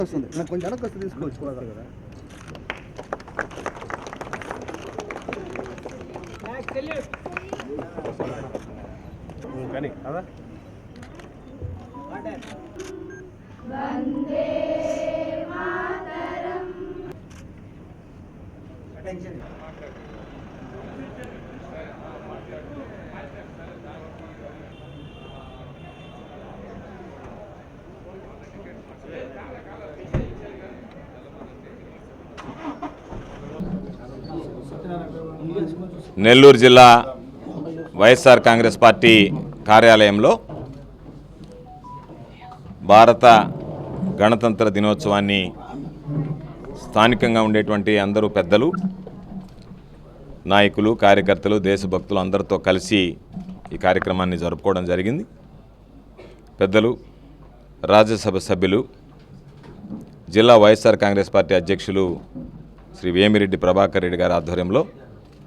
వస్తుంది నాకు కొంచెం వెనక్కి వస్తే తీసుకోవచ్చు కదా కానీ కదా నెల్లూరు జిల్లా వైఎస్ఆర్ కాంగ్రెస్ పార్టీ కార్యాలయంలో భారత గణతంత్ర దినోత్సవాన్ని స్థానికంగా ఉండేటువంటి అందరూ పెద్దలు నాయకులు కార్యకర్తలు దేశభక్తులు అందరితో కలిసి ఈ కార్యక్రమాన్ని జరుపుకోవడం జరిగింది. పెద్దలు రాజ్యసభ సభ్యులు జిల్లా వైఎస్ఆర్ కాంగ్రెస్ పార్టీ అధ్యక్షులు శ్రీ వేమిరెడ్డి ప్రభాకర్ రెడ్డి గారి ఆధ్వర్యంలో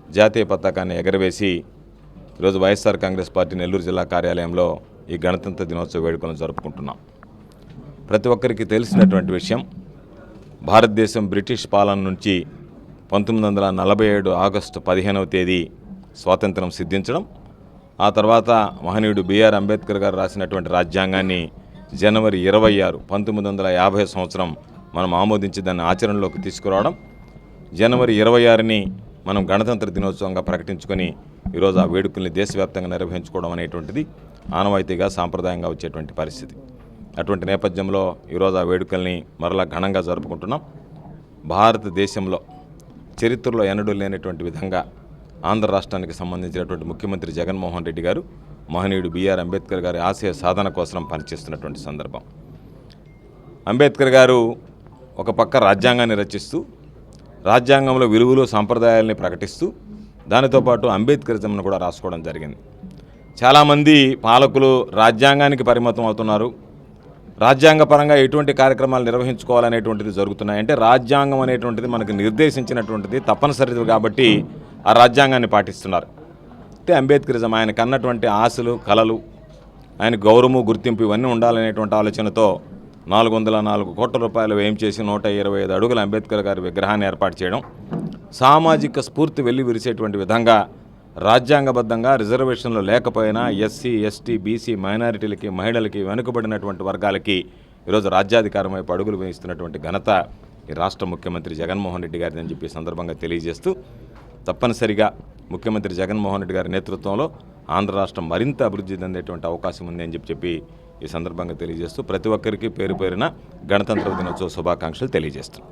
జాతీయ పతాకాన్ని ఎగరవేసి ఈరోజు వైఎస్ఆర్ కాంగ్రెస్ పార్టీ నెల్లూరు జిల్లా కార్యాలయంలో ఈ గణతంత్ర దినోత్సవ వేడుకలను జరుపుకుంటున్నాం. ప్రతి ఒక్కరికి తెలిసినటువంటి విషయం భారతదేశం బ్రిటిష్ పాలన నుంచి పంతొమ్మిది వందల నలభై ఏడు ఆగస్టు పదిహేనవ తేదీ స్వాతంత్రం సిద్ధించడం ఆ తర్వాత మహనీయుడు బిఆర్ అంబేద్కర్ గారు రాసినటువంటి రాజ్యాంగాన్ని జనవరి ఇరవై ఆరు పంతొమ్మిది వందల యాభై సంవత్సరం మనం ఆమోదించి దాన్ని ఆచరణలోకి తీసుకురావడం జనవరి ఇరవై ఆరుని మనం గణతంత్ర దినోత్సవంగా ప్రకటించుకొని ఈరోజు ఆ వేడుకల్ని దేశవ్యాప్తంగా నిర్వహించుకోవడం అనేటువంటిది ఆనవాయితీగా సాంప్రదాయంగా వచ్చేటువంటి పరిస్థితి. అటువంటి నేపథ్యంలో ఈరోజు ఆ వేడుకల్ని మరలా ఘనంగా జరుపుకుంటున్నాం. భారతదేశంలో చరిత్రలో ఎన్నడూ లేనటువంటి విధంగా ఆంధ్ర రాష్ట్రానికి సంబంధించినటువంటి ముఖ్యమంత్రి జగన్మోహన్ రెడ్డి గారు మహనీయుడు బీఆర్ అంబేద్కర్ గారి ఆశయ సాధన కోసం పనిచేస్తున్నటువంటి సందర్భం. అంబేద్కర్ గారు ఒక పక్క రాజ్యాంగాన్ని రచిస్తూ రాజ్యాంగంలో విలువలు సాంప్రదాయాల్ని ప్రకటిస్తూ దానితో పాటు అంబేద్కరిజంను కూడా రాసుకోవడం జరిగింది. చాలామంది పాలకులు రాజ్యాంగానికి పరిమితం అవుతున్నారు. రాజ్యాంగపరంగా ఎటువంటి కార్యక్రమాలు నిర్వహించుకోవాలనేటువంటిది జరుగుతున్నాయి. అంటే రాజ్యాంగం అనేటువంటిది మనకు నిర్దేశించినటువంటిది తప్పనిసరిది కాబట్టి ఆ రాజ్యాంగాన్ని పాటిస్తున్నారు. అంటే అంబేద్కరిజం ఆయన కన్నటువంటి ఆశలు కలలు ఆయన గౌరవము గుర్తింపు ఇవన్నీ ఉండాలనేటువంటి ఆలోచనతో నాలుగు వందల నాలుగు కోట్ల రూపాయలు వ్యయం చేసి నూట ఇరవై ఐదు అడుగుల అంబేద్కర్ గారి విగ్రహాన్ని ఏర్పాటు చేయడం సామాజిక స్ఫూర్తి వెళ్ళి విరిసేటువంటి విధంగా రాజ్యాంగబద్ధంగా రిజర్వేషన్లు లేకపోయినా ఎస్సీ ఎస్టీ బీసీ మైనారిటీలకి మహిళలకి వెనుకబడినటువంటి వర్గాలకి ఈరోజు రాజ్యాధికారం వైపు అడుగులు వేయిస్తున్నటువంటి ఘనత ఈ రాష్ట్ర ముఖ్యమంత్రి జగన్మోహన్ రెడ్డి గారిని అని చెప్పి సందర్భంగా తెలియజేస్తూ తప్పనిసరిగా ముఖ్యమంత్రి జగన్మోహన్ రెడ్డి గారి నేతృత్వంలో ఆంధ్ర రాష్ట్రం మరింత అభివృద్ధి చెందేటువంటి అవకాశం ఉంది అని చెప్పి చెప్పి ఈ సందర్భంగా తెలియజేస్తూ ప్రతి ఒక్కరికి పేరు పేరున గణతంత్ర దినోత్సవ శుభాకాంక్షలు తెలియజేస్తున్నాం.